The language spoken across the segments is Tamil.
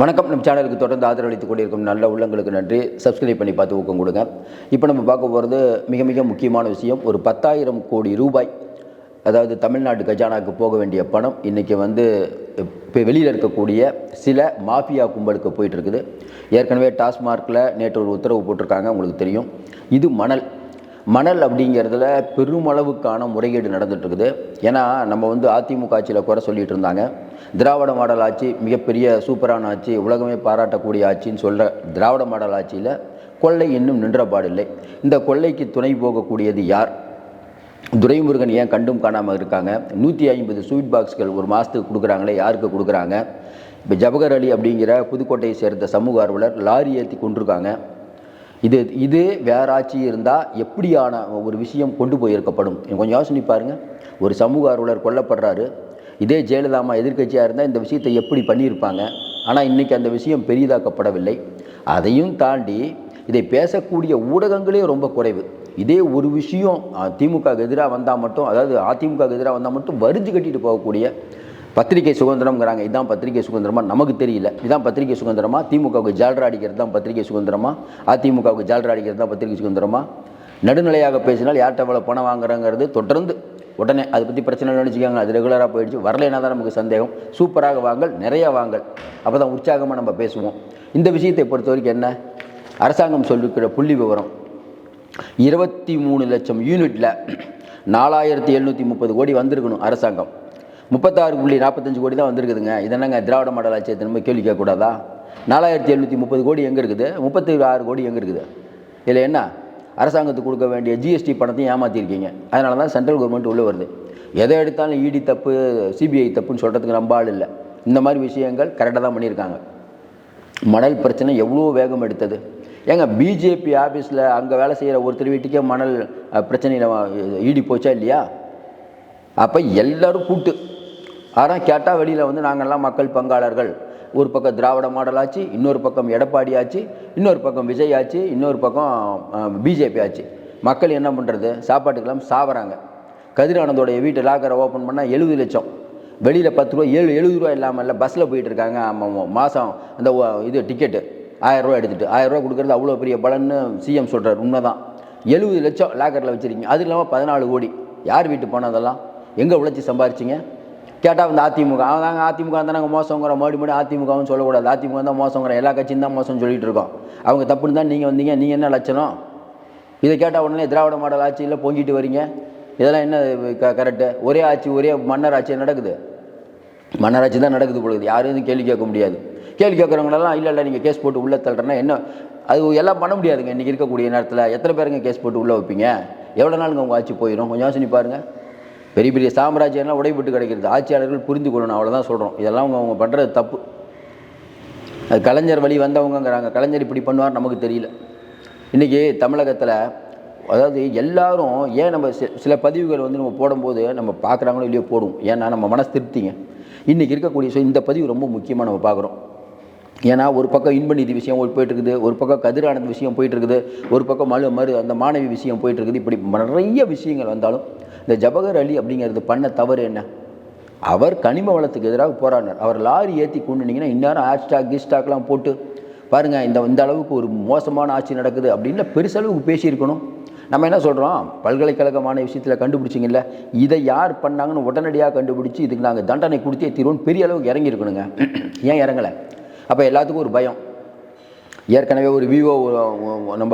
வணக்கம். நம்ம சேனலுக்கு தொடர்ந்து ஆதரவளித்துக் கொண்டிருக்கும் நல்ல உள்ளங்களுக்கு நன்றி. சப்ஸ்கிரைப் பண்ணி பார்த்து ஊக்கம் கொடுங்க. இப்போ நம்ம பார்க்க போகிறது மிக மிக முக்கியமான விஷயம். ஒரு பத்தாயிரம் கோடி ரூபாய் அதாவது தமிழ்நாடு கஜானாவுக்கு போக வேண்டிய பணம் இன்றைக்கி வந்து இப்போ வெளியில் இருக்கக்கூடிய சில மாஃபியா கும்பலுக்கு போயிட்டு இருக்குது. ஏற்கனவே டாஸ்மார்க்கில் நேற்று ஒரு உத்தரவு போட்டிருக்காங்க உங்களுக்கு தெரியும். இது மணல். மணல் அப்படிங்கிறதுல பெருமளவுக்கான முறைகேடு நடந்துட்டு ஏன்னா நம்ம வந்து அதிமுக ஆட்சியில் குறை சொல்லிட்டு இருந்தாங்க. திராவிட மாடல் ஆட்சி மிகப்பெரிய சூப்பரான ஆட்சி உலகமே பாராட்டக்கூடிய ஆட்சின்னு சொல்கிற திராவிட மாடல் ஆட்சியில் கொள்ளை இன்னும் நின்றபாடில்லை இந்த கொள்ளைக்கு துணை போகக்கூடியது யார்? துரைமுருகன் ஏன் கண்டும் காணாமல் இருக்காங்க? நூற்றி ஐம்பது ஸ்வீட் பாக்ஸ்கள் ஒரு மாதத்துக்கு கொடுக்குறாங்களே யாருக்கு கொடுக்குறாங்க? இப்போ ஜவஹர் அலி அப்படிங்கிற புதுக்கோட்டையை சேர்ந்த சமூக ஆர்வலர் லாரி ஏற்றி கொண்டிருக்காங்க. இது இது வேற ஆட்சி இருந்தால் எப்படியான ஒரு விஷயம் கொண்டு போயிருக்கப்படும்? கொஞ்சம் யோசனை பாருங்கள் ஒரு சமூக ஆர்வலர் கொல்லப்படுறாரு. இதே ஜெயலலிதாமா எதிர்க்கட்சியாக இருந்தால் இந்த விஷயத்தை எப்படி பண்ணியிருப்பாங்க? ஆனால் இன்றைக்கி அந்த விஷயம் பெரிதாக்கப்படவில்லை. அதையும் தாண்டி இதை பேசக்கூடிய ஊடகங்களே ரொம்ப குறைவு. இதே ஒரு விஷயம் திமுகவுக்கு எதிராக வந்தால் மட்டும் அதாவது அதிமுக எதிராக வந்தால் மட்டும் வரிஞ்சு கட்டிட்டு போகக்கூடிய பத்திரிகை சுதந்திரம்ங்கிறாங்க. இதான் பத்திரிகை சுதந்திரமா? நமக்கு தெரியல. இதான் பத்திரிகை சுதந்திரமா? திமுகவுக்கு ஜால்ரா அடிக்கிறது தான் பத்திரிகை சுதந்திரமா? அதிமுகவுக்கு ஜால்ரா அடிக்கிறது தான் பத்திரிகை சுதந்திரமா? நடுநிலையாக பேசினால் யார்கிட்ட எவ்வளோ பணம் வாங்குறாங்கிறது? தொடர்ந்து உடனே அதை பற்றி பிரச்சனை நினச்சிக்காங்க அது ரெகுலராக போயிடுச்சு. வரலைன்னா தான் நமக்கு சந்தேகம்? சூப்பராக வாங்கல் நிறைய வாங்கல். அப்போ தான் உற்சாகமாக நம்ம பேசுவோம். இந்த விஷயத்தை பொறுத்த வரைக்கும் என்ன? அரசாங்கம் சொல்லிருக்கிற புள்ளி விவரம். இருபத்தி மூணு லட்சம் யூனிட்டில் நாலாயிரத்தி எழுநூற்றி முப்பது கோடி வந்திருக்கணும் அரசாங்கம். முப்பத்தாறு புள்ளி நாற்பத்தஞ்சு கோடி தான் வந்திருக்குதுங்க. இதென்னங்க திராவிட மாடல் ஆட்சியை திரும்ப கேள்வி கேட்கக்கூடாதா? நாலாயிரத்தி எழுநூற்றி முப்பது கோடி எங்கே இருக்குது? முப்பத்தி ஆறு கோடி எங்கே இருக்குது? இதில் என்ன? அரசாங்கத்துக்கு கொடுக்க வேண்டிய ஜிஎஸ்டி பணத்தையும் ஏமாற்றிருக்கீங்க அதனால தான் சென்ட்ரல் கவர்மெண்ட் உள்ளே வருது. எதை எடுத்தாலும் இடி தப்பு சிபிஐ தப்புன்னு சொல்கிறதுக்கு நம்ம ஆள் இல்லை. இந்த மாதிரி விஷயங்கள் கரெக்டாக தான் பண்ணியிருக்காங்க. மணல் பிரச்சனை எவ்வளோ வேகம் எடுத்தது. ஏங்க பிஜேபி ஆஃபீஸில் அங்கே வேலை செய்கிற ஒருத்தர் வீட்டுக்கே மணல் பிரச்சனையில் ஈடி போச்சா இல்லையா? அப்போ எல்லோரும் கூட்டு. ஆனால் கேட்டால் வெளியில் வந்து நாங்கள்லாம் மக்கள் பங்காளர்கள். ஒரு பக்கம் திராவிட மாடல் ஆச்சு இன்னொரு பக்கம் எடப்பாடி ஆச்சு இன்னொரு பக்கம் விஜய் ஆச்சு இன்னொரு பக்கம் பிஜேபி ஆச்சு. மக்கள் என்ன பண்ணுறது சாப்பாட்டுக்கெல்லாம் சாப்பிட்றாங்க கதிரானந்தோடைய வீட்டு லாக்கரை ஓப்பன் பண்ணால் எழுபது லட்சம். வெளியில் பத்து ரூபா ஏழு எழுபது ரூபா இல்லாமல் இல்லை பஸ்ஸில் போயிட்டு இருக்காங்க. மாதம் அந்த இது டிக்கெட்டு ஆயிரரூவா எடுத்துகிட்டு ஆயிரரூவா கொடுக்குறது அவ்வளோ பெரிய பலன்னு சிஎம் சொல்கிறார் உண்மை தான் எழுபது லட்சம் லாக்கரில் வச்சுருக்கீங்க. அது இல்லாமல் பதினாலு கோடி. யார் வீட்டு போனதெல்லாம் எங்கே உழைச்சி சம்பாரிச்சிங்க? கேட்டால் வந்து அதிமுக. அவன் தாங்க அதிமுக தான் நாங்கள் மோசங்கிற மறுபடி மறுபடி அதிமுகவும் சொல்லக்கூடாது. அதிமுக தான் மோசங்கிற எல்லா கட்சியும் தான் மோசம் சொல்லிட்டு இருக்கோம். அவங்க தப்புன்னு தான் நீங்கள் வந்தீங்க. நீங்கள் என்ன லட்சணம்? இதை கேட்டால் உடனே திராவிட மாடல் ஆட்சியில் பொங்கிட்டு வரீங்க. இதெல்லாம் என்ன க கரெக்டு ஒரே ஆட்சி ஒரே மன்னர் ஆட்சி நடக்குது? மன்னர் ஆட்சி தான் நடக்குது பொழுது யாரும் எதுவும் கேள்வி கேட்க முடியாது. கேள்வி கேட்குறவங்களெல்லாம் இல்லை இல்லை நீங்கள் கேஸ் போட்டு உள்ளே தள்ளுறேன்னா என்ன? அது எல்லாம் பண்ண முடியாதுங்க. இன்றைக்கி இருக்கக்கூடிய நேரத்தில் எத்தனை பேருங்க கேஸ் போட்டு உள்ளே வைப்பீங்க? எவ்வளோ நாளுங்க உங்கள் ஆட்சி போயிடும் கொஞ்சம் யோசனை பாருங்கள் பெரிய பெரிய சாம்ராஜ்யம்லாம் உடைபட்டு கிடைக்கிறது. ஆட்சியாளர்கள் புரிந்து கொள்ளணும் அவ்வளோதான் சொல்கிறோம் இதெல்லாம் அவங்க அவங்க பண்ணுறது தப்பு. அது கலைஞர் வழி வந்தவங்கங்கிறாங்க. கலைஞர் இப்படி பண்ணுவார் நமக்கு தெரியல. இன்றைக்கி தமிழகத்தில் அதாவது எல்லாரும் ஏன் நம்ம சில பதிவுகள் வந்து நம்ம போடும்போது நம்ம பார்க்குறாங்களோ இல்லையோ போடுவோம். ஏன்னா நம்ம மனசு திருப்திங்க இன்றைக்கி இருக்கக்கூடிய இந்த பதிவு ரொம்ப முக்கியமாக நம்ம பார்க்குறோம் ஏன்னா ஒரு பக்கம் இன்பநிதி விஷயம் போயிட்டுருக்குது. ஒரு பக்கம் கதிரானந்த விஷயம் போயிட்டுருக்குது. ஒரு பக்கம் மறு மறு அந்த மாணவி விஷயம் போயிட்டுருக்குது. இப்படி நிறைய விஷயங்கள் வந்தாலும் இந்த ஜபகர் அலி அப்படிங்கிறது பண்ண தவறு என்ன? அவர் கனிம வளத்துக்கு எதிராக போராடினார். அவர் லாரி ஏற்றி கொண்டுனீங்கன்னா இந்நேரம் ஹேஷ்டாக் கிஸ்டாக்லாம் போட்டு பாருங்கள் இந்த இந்த அளவுக்கு ஒரு மோசமான ஆட்சி நடக்குது அப்படின்னு பெருசளவுக்கு பேசியிருக்கணும். நம்ம என்ன சொல்கிறோம் பல்கலைக்கழகமான விஷயத்தில் கண்டுபிடிச்சிங்கல்ல? இதை யார் பண்ணாங்கன்னு உடனடியாக கண்டுபிடிச்சி இதுக்கு நாங்கள் தண்டனை கொடுத்தே தீர்வோன்னு பெரிய அளவுக்கு இறங்கியிருக்கணுங்க. ஏன் இறங்கலை? அப்போ எல்லாத்துக்கும் ஒரு பயம். ஏற்கனவே ஒரு விவோ நம்ம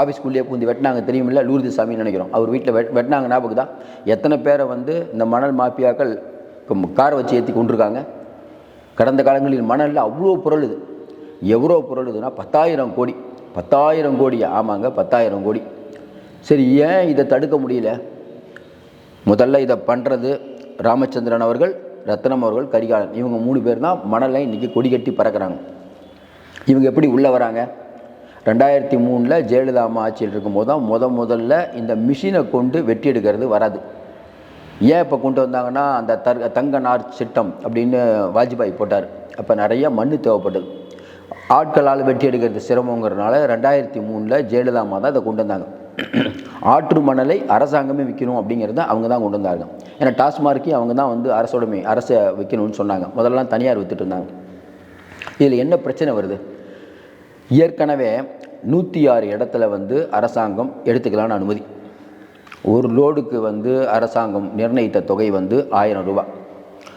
ஆஃபீஸ்க்குள்ளேயே பூந்து வெட்டினாங்க. தெரியுமில்ல? லூர்து சாமின்னு நினைக்கிறோம். அவர் வீட்டில் வெட் வெட்டினாங்க ஞாபகம் தான் எத்தனை பேரை வந்து இந்த மணல் மாஃபியாக்கள் காரை வச்சு ஏற்றி கொண்டிருக்காங்க? கடந்த காலங்களில் மணலில் அவ்வளோ பொருளுது எவ்வளோ பொருளுதுன்னா பத்தாயிரம் கோடி. பத்தாயிரம் கோடி ஆமாங்க பத்தாயிரம் கோடி. சரி ஏன் இதை தடுக்க முடியல? முதல்ல இதை பண்ணுறது ராமச்சந்திரன் அவர்கள் ரத்னம் அவர்கள் கரிகாலன். இவங்க மூணு பேர் தான் மணலை இன்றைக்கி கொடி கட்டி பறக்கிறாங்க. இவங்க எப்படி உள்ளே வராங்க? ரெண்டாயிரத்தி மூணில் ஜெயலலிதா அம்மா ஆட்சியில் இருக்கும்போது தான் முத முதல்ல இந்த மிஷினை கொண்டு வெட்டி எடுக்கிறது வராது. ஏன் இப்போ கொண்டு வந்தாங்கன்னா அந்த தர் தங்க நார் சிட்டம் அப்படின்னு வாஜ்பாய் போட்டார். அப்போ நிறைய மண் தேவைப்பட்டது. ஆட்களால் வெட்டி எடுக்கிறது சிரமங்கிறதுனால ரெண்டாயிரத்தி மூணில் ஜெயலலிதா அம்மா தான் அதை கொண்டு வந்தாங்க. ஆற்று மணலை அரசாங்கமே விற்கணும் அப்படிங்கிறத அவங்க தான் கொண்டு வந்தாங்க. ஏன்னா டாஸ்மார்க்கே அவங்க தான் வந்து அரசோடமே அரசை விற்கணும்னு சொன்னாங்க. முதல்லலாம் தனியார் விற்றுட்டு இருந்தாங்க. இதில் என்ன பிரச்சனை வருது? ஏற்கனவே நூற்றி ஆறு இடத்துல வந்து அரசாங்கம் எடுத்துக்கலான்னு அனுமதி. ஒரு லோடுக்கு வந்து அரசாங்கம் நிர்ணயித்த தொகை வந்து ஆயிரம் ரூபா.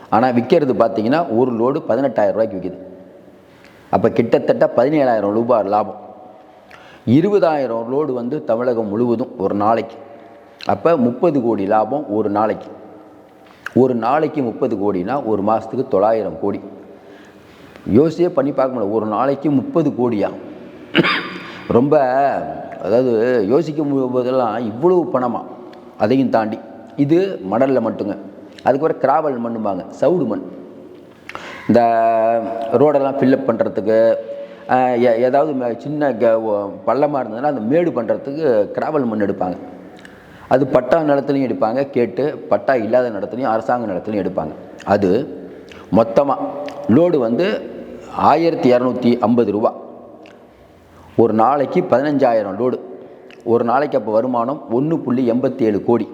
ஆனால் விற்கிறது பார்த்தீங்கன்னா ஒரு லோடு பதினெட்டாயிரம் ரூபாய்க்கு விற்கிது அப்போ கிட்டத்தட்ட பதினேழாயிரம் ரூபாய் லாபம். இருபதாயிரம் லோடு வந்து தமிழகம் முழுவதும் ஒரு நாளைக்கு. அப்போ முப்பது கோடி லாபம் ஒரு நாளைக்கு. ஒரு நாளைக்கு முப்பது கோடினா ஒரு மாதத்துக்கு தொள்ளாயிரம் கோடி. யோசியே பண்ணி பார்க்க முடியல. ஒரு நாளைக்கு முப்பது கோடியா? ரொம்ப அதாவது யோசிக்க போதெல்லாம் இவ்வளவு பணமாக அதையும் தாண்டி. இது மணலில் மட்டுங்க. அதுக்கப்புறம் கிராவல் மண்ணும்பாங்க. சவுடு மண். இந்த ரோடெல்லாம் ஃபில்லப் பண்ணுறதுக்கு ஏதாவது சின்ன க- பள்ளமாக இருந்ததுன்னா அந்த மேடு பண்ணுறதுக்கு கிராவல் மண் எடுப்பாங்க. அது பட்டா நிலத்துலையும் எடுப்பாங்க கேட்டு பட்டா இல்லாத நிலத்துலையும் அரசாங்க நிலத்துலையும் எடுப்பாங்க. அது மொத்தமாக லோடு வந்து ஆயிரத்தி இரநூத்தி ஐம்பது ரூபா. ஒரு நாளைக்கு பதினஞ்சாயிரம் லோடு. ஒரு நாளைக்கு அப்போ வருமானம் ஒன்று புள்ளி எண்பத்தி ஏழு கோடி.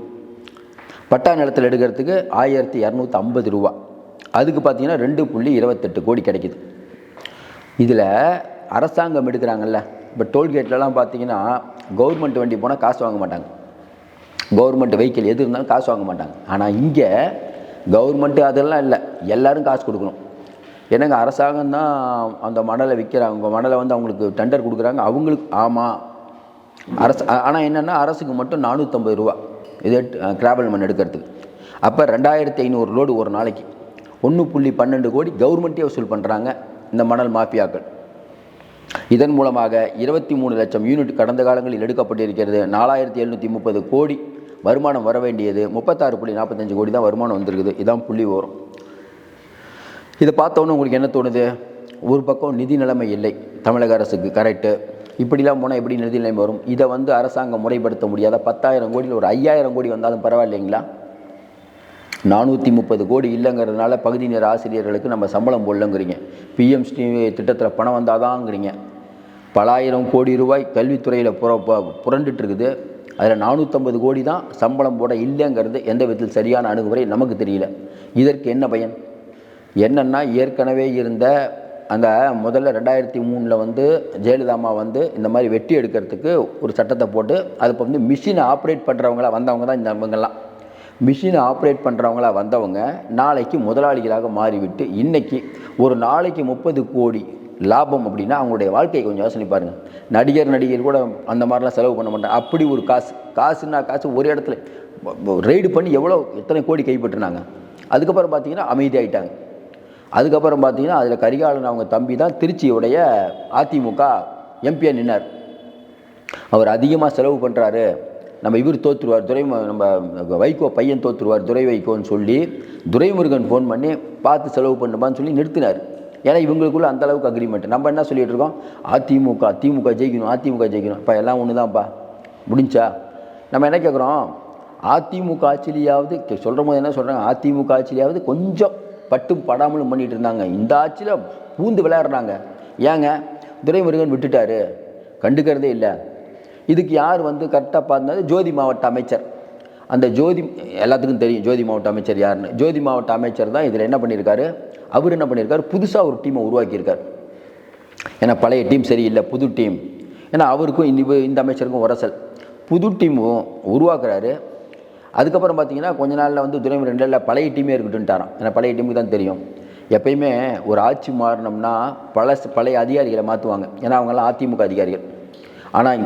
பட்டா நிலத்தில் எடுக்கிறதுக்கு ஆயிரத்தி இரநூத்தி ஐம்பது ரூபா. அதுக்கு பார்த்தீங்கன்னா ரெண்டு புள்ளி இருபத்தெட்டு கோடி கிடைக்குது. இதில் அரசாங்கம் எடுக்கிறாங்கல்ல இப்போ டோல்கேட்லலாம் பார்த்தீங்கன்னா கவர்மெண்ட் வண்டி போனால் காசு வாங்க மாட்டாங்க. கவர்மெண்ட் வெஹிக்கிள் எது இருந்தாலும் காசு வாங்க மாட்டாங்க. ஆனால் இங்கே கவர்மெண்ட்டு அதெல்லாம் இல்லை எல்லாரும் காசு கொடுக்கணும். என்னங்க அரசாங்கம் தான் அந்த மணலை விற்கிறாங்க. மணலை வந்து அவங்களுக்கு டெண்டர் கொடுக்குறாங்க. அவங்களுக்கு ஆமாம் அரசு ஆனால் என்னென்னா அரசுக்கு மட்டும் நானூற்றம்பது ரூபா. இது கிராவல் மண் எடுக்கிறதுக்கு. அப்போ ரெண்டாயிரத்தி ஐநூறு லோடு ஒரு நாளைக்கு. ஒன்று புள்ளி பன்னெண்டு கோடி கவர்மெண்ட்டே வசூல் பண்ணுறாங்க இந்த மணல் மாஃபியாக்கள். இதன் மூலமாக இருபத்தி மூணு லட்சம் யூனிட் கடந்த காலங்களில் எடுக்கப்பட்டிருக்கிறது. நாலாயிரத்தி எழுநூற்றி முப்பது கோடி வருமானம் வர வேண்டியது முப்பத்தாறு புள்ளி நாற்பத்தஞ்சு கோடி தான் வருமானம் வந்திருக்குது. இதான் புள்ளி வரும் இதை பார்த்தோன்னே உங்களுக்கு என்ன தோணுது? ஒரு பக்கம் நிதி நிலைமை இல்லை. தமிழக அரசுக்கு கரெக்டு இப்படிலாம் போனால் எப்படி நிதி நிலைமை வரும்? இதை வந்து அரசாங்கம் முறைப்படுத்த முடியாத? பத்தாயிரம் கோடியில் ஒரு ஐயாயிரம் கோடி வந்தாலும் பரவாயில்லைங்களா? நானூற்றி முப்பது கோடி இல்லைங்கிறதுனால பகுதி நேர ஆசிரியர்களுக்கு நம்ம சம்பளம் போடலங்கிறீங்க. பிஎம்ஸ்டி திட்டத்தில் பணம் வந்தாதாங்கிறீங்க. பலாயிரம் கோடி ரூபாய் கல்வித்துறையில் புற புரண்டுட்டுருக்குது. அதில் நானூற்றம்பது கோடி தான் சம்பளம் போட இல்லைங்கிறது எந்த விதத்தில் சரியான அணுகுமுறை நமக்கு தெரியல. இதற்கு என்ன பயன்? என்னென்னா ஏற்கனவே இருந்த அந்த முதல்ல ரெண்டாயிரத்தி மூணில் வந்து ஜெயலலிதாமா வந்து இந்த மாதிரி வெட்டி எடுக்கிறதுக்கு ஒரு சட்டத்தை போட்டு அது இப்போ வந்து மிஷினை ஆப்ரேட் பண்ணுறவங்களா வந்தவங்க தான் இந்த இவங்கெல்லாம் மிஷினை ஆப்ரேட் பண்ணுறவங்களா வந்தவங்க நாளைக்கு முதலாளிகளாக மாறிவிட்டு இன்றைக்கி ஒரு நாளைக்கு முப்பது கோடி லாபம் அப்படின்னா அவங்களுடைய வாழ்க்கையை கொஞ்சம் யோசனை பாருங்கள் நடிகர் நடிகர் கூட அந்த மாதிரிலாம் செலவு பண்ண மாட்டாங்க. அப்படி ஒரு காசு காசுன்னா காசு ஒரு இடத்துல ரெய்டு பண்ணி எவ்வளோ எத்தனை கோடி கைப்பற்றினாங்க. அதுக்கப்புறம் பார்த்தீங்கன்னா அமைதியாகிட்டாங்க அதுக்கப்புறம் பார்த்தீங்கன்னா அதில் கரிகாலன் அவங்க தம்பி தான் திருச்சியுடைய அதிமுக எம்பியா நின்னார். அவர் அதிகமாக செலவு பண்ணுறாரு நம்ம இவர் தோற்றுருவார் துரை நம்ம வைகோ பையன் தோற்றுருவார் துரை வைகோன்னு சொல்லி துரைமுருகன் ஃபோன் பண்ணி பார்த்து செலவு பண்ணுமான்னு சொல்லி நிறுத்தினார். ஏன்னா இவங்களுக்குள்ள அந்த அளவுக்கு அக்ரிமெண்ட் நம்ம என்ன சொல்லிகிட்டு இருக்கோம்? அதிமுக திமுக ஜெயிக்கணும் அதிமுக ஜெயிக்கணும். இப்போ எல்லாம் ஒன்று தான்ப்பா முடிஞ்சா? நம்ம என்ன கேட்குறோம் அதிமுக ஆட்சியிலையாவது சொல்கிற போது என்ன சொல்கிறாங்க அதிமுக ஆட்சியிலேயாவது கொஞ்சம் பட்டும் படாமலும் பண்ணிட்டு இருந்தாங்க. இந்த ஆட்சியில் பூந்து விளையாடுறாங்க. ஏங்க? துரைமுருகன் விட்டுட்டாரு. கண்டுக்கிறதே இல்லை. இதுக்கு யார் வந்து கரெக்டாக பார்த்தது ஜோதி மாவட்ட அமைச்சர். அந்த ஜோதி எல்லாத்துக்கும் தெரியும் ஜோதி மாவட்ட அமைச்சர் யாருன்னு. ஜோதி மாவட்ட அமைச்சர் தான் இதில் என்ன பண்ணியிருக்காரு அவர் என்ன பண்ணியிருக்காரு புதுசாக ஒரு டீமை உருவாக்கியிருக்கார். ஏன்னா பழைய டீம் சரியில்லை. புது டீம். ஏன்னா அவருக்கும் இந்த இந்த அமைச்சருக்கும் உரசல். புது டீமும் உருவாக்குறாரு. அதுக்கப்புறம் பார்த்தீங்கன்னா கொஞ்ச நாளில் வந்து துரைமுருகன் ரெண்டில் பழைய டீமே இருக்கட்டும்ட்டாராம். ஏன்னா பழைய டீமுக்கு தான் தெரியும். எப்பயுமே ஒரு ஆட்சி மாறினோம்னா பழசு பழைய அதிகாரிகளை மாற்றுவாங்க ஏன்னா அவங்கெல்லாம் அதிமுக அதிகாரிகள். ஆனால்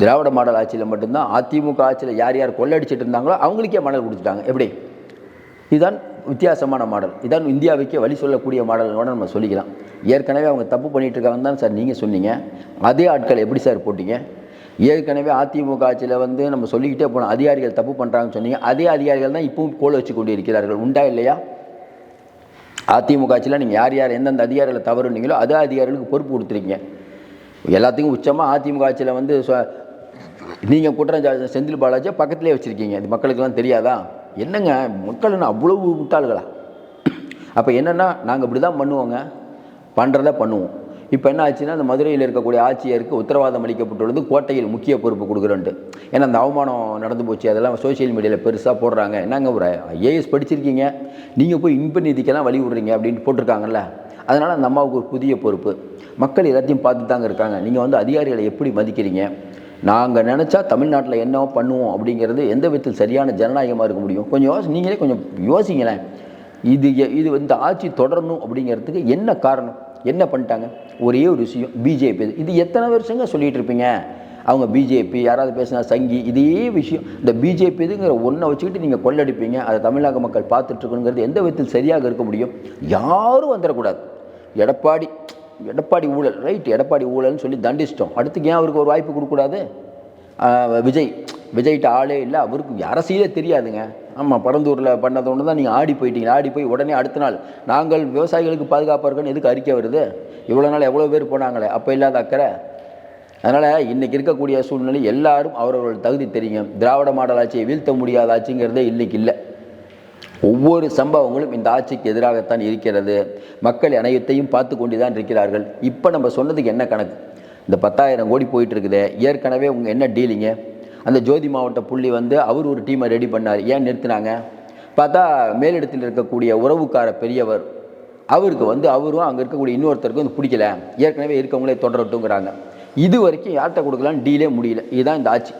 திராவிட மாடல் ஆட்சியில் மட்டும்தான் அதிமுக ஆட்சியில் யார் யார் கொள்ளடிச்சிட்டு இருந்தாங்களோ அவங்களுக்கே மணல் கொடுத்துட்டாங்க. எப்படி? இதுதான் வித்தியாசமான மாடல். இதான் இந்தியாவுக்கே வழி சொல்லக்கூடிய மாடல்னோட நம்ம சொல்லிக்கலாம். ஏற்கனவே அவங்க தப்பு பண்ணிகிட்டு இருக்காங்க தான் சார் நீங்கள் சொன்னீங்க. அதே ஆட்கள் எப்படி சார் போட்டீங்க? ஏற்கனவே அதிமுக ஆட்சியில் வந்து நம்ம சொல்லிக்கிட்டே போனோம் அதிகாரிகள் தப்பு பண்ணுறாங்கன்னு சொன்னீங்க அதே அதிகாரிகள் தான் இப்பவும் கோல வச்சு கொண்டு இருக்கிறார்கள் உண்டா இல்லையா? அதிமுக ஆட்சியில் நீங்கள் யார் யார் எந்தெந்த அதிகாரிகளை தவறுனீங்களோ அதே அதிகாரிகளுக்கு பொறுப்பு கொடுத்துருக்கீங்க. எல்லாத்துக்கும் உச்சமாக அதிமுக ஆட்சியில் வந்து நீங்கள் குற்றம் செந்தில் பாலாஜியை பக்கத்துலேயே வச்சுருக்கீங்க. இது மக்களுக்கெல்லாம் தெரியாதா? என்னங்க மக்கள்னு அவ்வளவு முட்டாள்களா? அப்போ என்னென்னா நாங்கள் இப்படி தான் பண்ணுவோங்க. பண்ணுறத பண்ணுவோம். இப்போ என்ன ஆச்சுன்னா அந்த மதுரையில் இருக்கக்கூடிய ஆட்சியருக்கு உத்தரவாதம் அளிக்கப்பட்டுள்ளது. கோட்டையில் முக்கிய பொறுப்பு கொடுக்குறோன்ட்டு. ஏன்னா அந்த அவமானம் நடந்து போச்சு. அதெல்லாம் சோஷியல் மீடியாவில் பெருசாக போடுறாங்க. என்னங்க ஒரு ஐஏஎஸ் படிச்சிருக்கீங்க. நீங்கள் போய் இன்ப நிதிக்கெல்லாம் வழி விடுறீங்க அப்படின்னு போட்டிருக்காங்கல்ல. அதனால் அந்த அம்மாவுக்கு ஒரு புதிய பொறுப்பு. மக்கள் எல்லாத்தையும் பார்த்து தாங்க இருக்காங்க. நீங்கள் வந்து அதிகாரிகளை எப்படி மதிக்கிறீங்க? நாங்கள் நினச்சா தமிழ்நாட்டில் என்ன பண்ணுவோம் அப்படிங்கிறது எந்த விதத்தில் சரியான ஜனநாயகமாக இருக்க முடியும்? கொஞ்சம் யோசி நீங்களே கொஞ்சம் யோசிங்களேன். இது எ- இது இந்த ஆட்சி தொடரணும் அப்படிங்கிறதுக்கு என்ன காரணம்? என்ன பண்ணிட்டாங்க? ஒரே ஒரு விஷயம் பிஜேபி இது எத்தனை வருஷங்க சொல்லிகிட்டு இருப்பீங்க? அவங்க பிஜேபி யாராவது பேசினா சங்கி இதே விஷயம். இந்த பிஜேபி இதுங்கிற ஒன்றை வச்சுக்கிட்டு நீங்கள் கொள்ளடிப்பீங்க. அதை தமிழக மக்கள் பார்த்துட்ருக்கணுங்கிறது எந்த விதத்தில் சரியாக இருக்க முடியும்? யாரும் வந்துடக்கூடாது. எடப்பாடி எடப்பாடி ஊழல் ரைட் எடப்பாடி ஊழல்னு சொல்லி தண்டிச்சிட்டோம். அடுத்துக்கு ஏன் அவருக்கு ஒரு வாய்ப்பு கொடுக்கக்கூடாது? விஜய். விஜய்கிட்ட ஆளே இல்லை. அவருக்கு அரசியலே தெரியாதுங்க. ஆமாம் படந்தூரில் பண்ணது ஒன்று தான் நீங்கள் ஆடி போயிட்டீங்க ஆடி போய் உடனே அடுத்த நாள் நாங்கள் விவசாயிகளுக்கு பாதுகாப்பாக இருக்கோன்னு எதுக்கு அறிக்கை வருது? இவ்வளோ நாள் எவ்வளோ பேர் போனாங்களே? அப்போ இல்லாத அக்கறை. அதனால் இன்றைக்கி இருக்கக்கூடிய சூழ்நிலை எல்லாரும் அவரவர்கள் தகுதி தெரியும். திராவிட மாடல் ஆட்சியை வீழ்த்த முடியாத ஆட்சிங்கிறதே இன்றைக்கி இல்லை. ஒவ்வொரு சம்பவங்களும் இந்த ஆட்சிக்கு எதிராகத்தான் இருக்கிறது. மக்கள் அனைத்தையும் பார்த்து கொண்டு தான் இருக்கிறார்கள். இப்போ நம்ம சொன்னதுக்கு என்ன கணக்கு? இந்த பத்தாயிரம் கோடி போயிட்டு இருக்குது. ஏற்கனவே உங்கள் என்ன டீலிங்க? அந்த ஜோதி மாவட்ட புள்ளி வந்து அவர் ஒரு டீமை ரெடி பண்ணார். ஏன் நிறுத்தினாங்க? பார்த்தா மேலிடத்தில் இருக்கக்கூடிய உறவுக்கார பெரியவர் அவருக்கு வந்து அவரும் அங்கே இருக்கக்கூடிய இன்னொருத்தருக்கும் வந்து பிடிக்கல. ஏற்கனவே இருக்கவங்களே தொடரட்டுங்கிறாங்க இது வரைக்கும் யார்கிட்ட கொடுக்கலான்னு டீலே முடியல. இதுதான் இந்த ஆட்சி.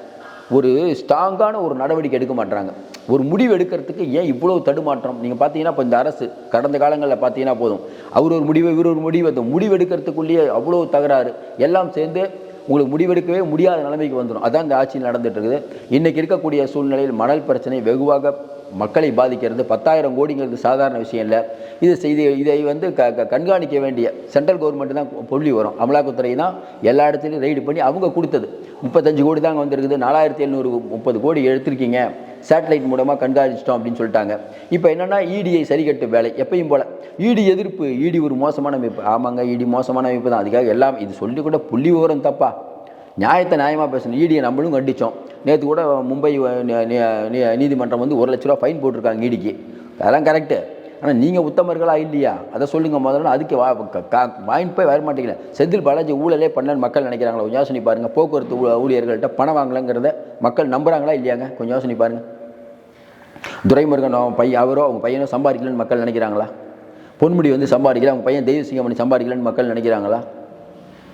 ஒரு ஸ்ட்ராங்கான ஒரு நடவடிக்கை எடுக்க மாட்டாங்க ஒரு முடிவு எடுக்கிறதுக்கு ஏன் இவ்வளோ தடுமாற்றம்? நீங்கள் பார்த்தீங்கன்னா இப்போ இந்த அரசு கடந்த காலங்களில் பார்த்தீங்கன்னா போதும். அவர் ஒரு முடிவு இவர் ஒரு முடிவு. அந்த முடிவு எடுக்கிறதுக்குள்ளேயே அவ்வளோ தகராறு. எல்லாம் சேர்ந்து உங்களுக்கு முடிவெடுக்கவே முடியாத நிலைமைக்கு வந்துடும் அதான் இந்த ஆட்சியில் நடந்துட்டு இருக்குது இன்றைக்கி இருக்கக்கூடிய சூழ்நிலையில் மணல் பிரச்சனை வெகுவாக மக்களை பாதிக்கிறது. பத்தாயிரம் கோடிங்கிறது சாதாரண விஷயம் இல்லை. இது செய்தி இதை வந்து க கண்காணிக்க வேண்டிய சென்ட்ரல் கவர்மெண்ட் தான் புள்ளி வரும். அமலாக்கத்துறை தான் எல்லா இடத்துலையும் ரெய்டு பண்ணி அவங்க கொடுத்தது. முப்பத்தஞ்சு கோடி தாங்க வந்திருக்குது. நாலாயிரத்தி எழுநூறு முப்பது கோடி எடுத்திருக்கீங்க. சேட்டலைட் மூலமாக கண்காணிச்சிட்டோம் அப்படின்னு சொல்லிட்டாங்க. இப்போ என்னென்னா இடியை சரிகட்டு வேலை எப்பயும் போல். இடி எதிர்ப்பு இடி ஒரு மோசமான அமைப்பு. ஆமாங்க இடி மோசமான அமைப்பு தான். அதுக்காக எல்லாம் இது சொல்லி கூட புள்ளி விவரம் தப்பா. நியாயத்தை நியாயமாக பேசணும். இடியை நம்மளும் கண்டித்தோம் நேற்று கூட மும்பை நீதிமன்றம் வந்து ஒரு லட்ச ரூபா ஃபைன் போட்டிருக்காங்க இடிக்கு அதெல்லாம் கரெக்டு ஆனால் நீங்கள் உத்தமர்களா இல்லையா? அதை சொல்லுங்கள் முதல்ல. அதுக்கு வா வாங்கிட்டு போய் வர மாட்டேங்கல செந்தில் பாலாஜி ஊழலே பண்ணலன்னு மக்கள் நினைக்கிறாங்களா. கொஞ்சம் யோசனை பாருங்கள் போக்குவரத்து ஊழியர்கள்ட்ட பணம் வாங்கலைங்கிறத மக்கள் நம்புகிறாங்களா இல்லையாங்க? கொஞ்சம் யோசனை பாருங்கள் துரைமுருகனோ அவன் பையன் அவரோ அவங்க பையனோ சம்பாதிக்கலன்னு மக்கள் நினைக்கிறாங்களா? பொன்முடி வந்து சம்பாதிக்கல அவங்க பையன் தெய்வசிங்கமணி சம்பாதிக்கலன்னு மக்கள் நினைக்கிறாங்களா?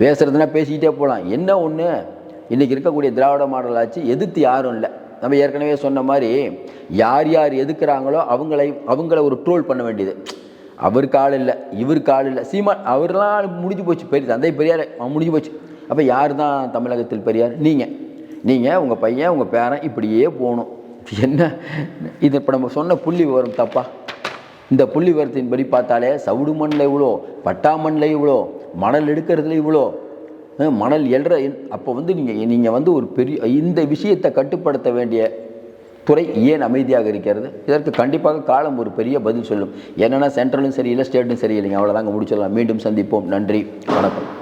பேசுகிறதுனா பேசிக்கிட்டே போகலாம் என்ன ஒன்று இன்றைக்கி இருக்கக்கூடிய திராவிட மாடல் ஆச்சு எதிர்த்து யாரும் இல்லை. நம்ம ஏற்கனவே சொன்ன மாதிரி யார் யார் எதுக்குறாங்களோ அவங்களை அவங்கள ஒரு ட்ரோல் பண்ண வேண்டியது. அவருக்கு ஆள் இல்லை இவருக்கு ஆள் இல்லை. சீமான் அவர்லாம் முடிஞ்சு போச்சு. பெரிய தந்தை பெரியார் அவன் முடிஞ்சு போச்சு. அப்போ யார் தான் தமிழகத்தில் பெரியார்? நீங்கள் நீங்கள் உங்கள் பையன் உங்கள் பேரன் இப்படியே போகணும். என்ன? இது இப்போ நம்ம சொன்ன புள்ளி விவரம் தப்பா? இந்த புள்ளி விவரத்தின்படி பார்த்தாலே சவுடு மண்ணில் இவ்வளோ பட்டா மண்ணில் இவ்வளோ மணல் எடுக்கிறதுல இவ்வளோ மணல் எல்ற அப்போ வந்து நீங்கள் நீங்கள் வந்து ஒரு பெரிய இந்த விஷயத்தை கட்டுப்படுத்த வேண்டிய துறை ஏன் அமைதியாக இருக்கிறது? இதற்கு கண்டிப்பாக காலம் ஒரு பெரிய பதில் சொல்லும். என்னென்னா சென்ட்ரலும் சரியில்லை ஸ்டேட்டும் சரியில்லைங்க அவ்வளோதாங்க முடிச்சிடலாம். மீண்டும் சந்திப்போம். நன்றி. வணக்கம்.